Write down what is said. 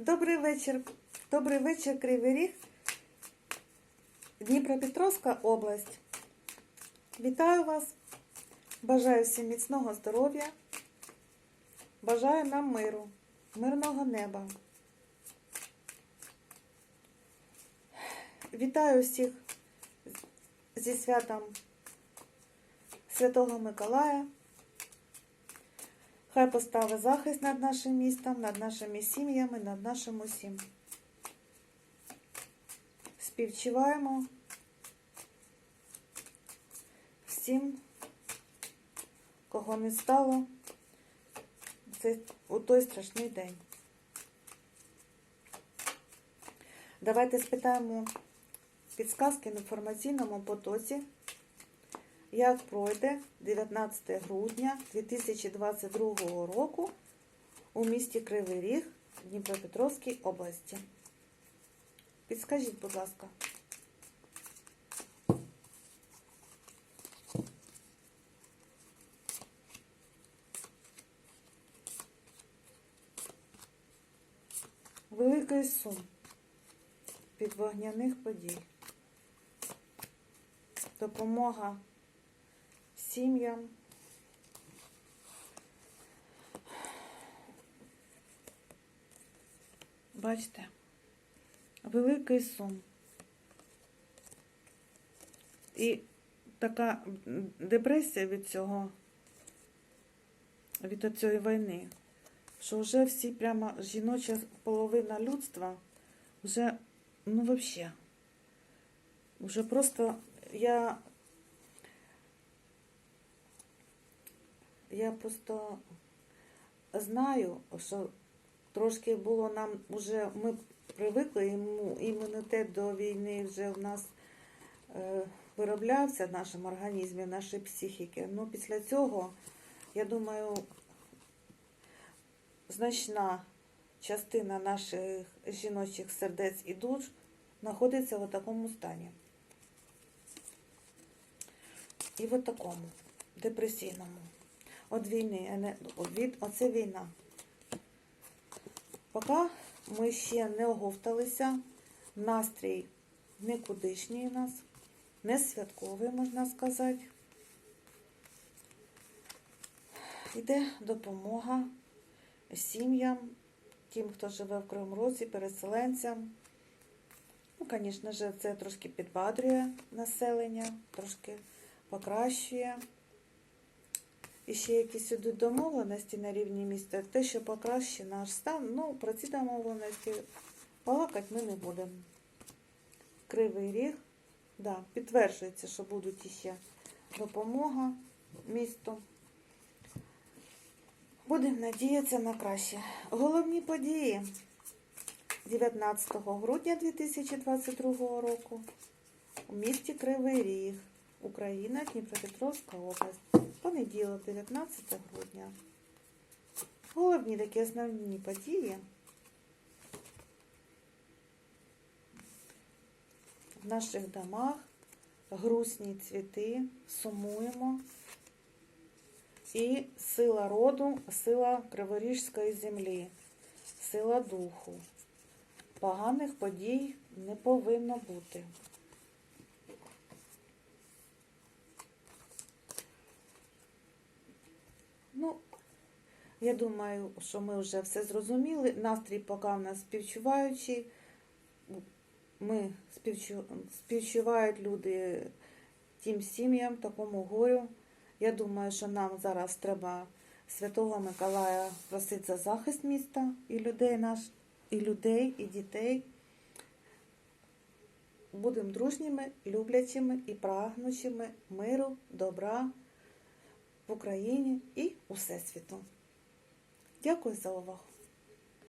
Добрий вечір. Добрий вечір, Кривий Ріг. Дніпропетровська область. Вітаю вас. Бажаю всім міцного здоров'я. Бажаю нам миру, мирного неба. Вітаю всіх зі святом Святого Миколая. Хай поставить захист над нашим містом, над нашими сім'ями, над нашим усім. Співчуваємо всім, кого не стало у той страшний день. Давайте спитаємо підсказки в інформаційному потоці. Як пройде 19 грудня 2022 року у місті Кривий Ріг Дніпропетровській області? Підскажіть, будь ласка. Великий сум від вогняних подій. Допомога сім'ям. Бачите, великий сум. І така депресія від цього, від цієї війни, що вже всі прямо жіноча половина людства вже, ну, взагалі, вже просто я Я просто знаю, що трошки було нам вже, ми привикли, імунітет до війни вже в нас е, вироблявся в нашому організмі, в нашій психіки. Ну, після цього, я думаю, значна частина наших жіночих сердець і душ знаходиться в такому стані. І в такому депресійному. От війни, від оце війна. Поки ми ще не оговталися, настрій никудишній у нас, не святковий, можна сказати. Йде допомога сім'ям, тим, хто живе в Кривому Розі, переселенцям. Ну, звісно це трошки підбадрює населення, трошки покращує. І ще якісь ідуть домовленості на рівні міста, те, що покращить наш стан, ну, про ці домовленості балакати ми не будемо. Кривий ріг, да, підтверджується, що будуть іще допомога місту. Будемо надіятися на краще. Головні події 19 грудня 2022 року у місті Кривий Ріг, Україна, Дніпропетровська область. Понеділок, 19 грудня. Головні такі основні події в наших домах, грустні цвіти, сумуємо. І сила роду, сила Криворіжської землі, сила духу. Поганих подій не повинно бути. Ну, я думаю, що ми вже все зрозуміли. Настрій поки в нас співчуваючий. Ми співчу... співчувають люди тим сім'ям, такому горю. Я думаю, що нам зараз треба Святого Миколая просити за захист міста і людей наш, і людей, і дітей. Будемо дружніми, люблячими і прагнучими миру, добра в Україні і у. Дякую за увагу.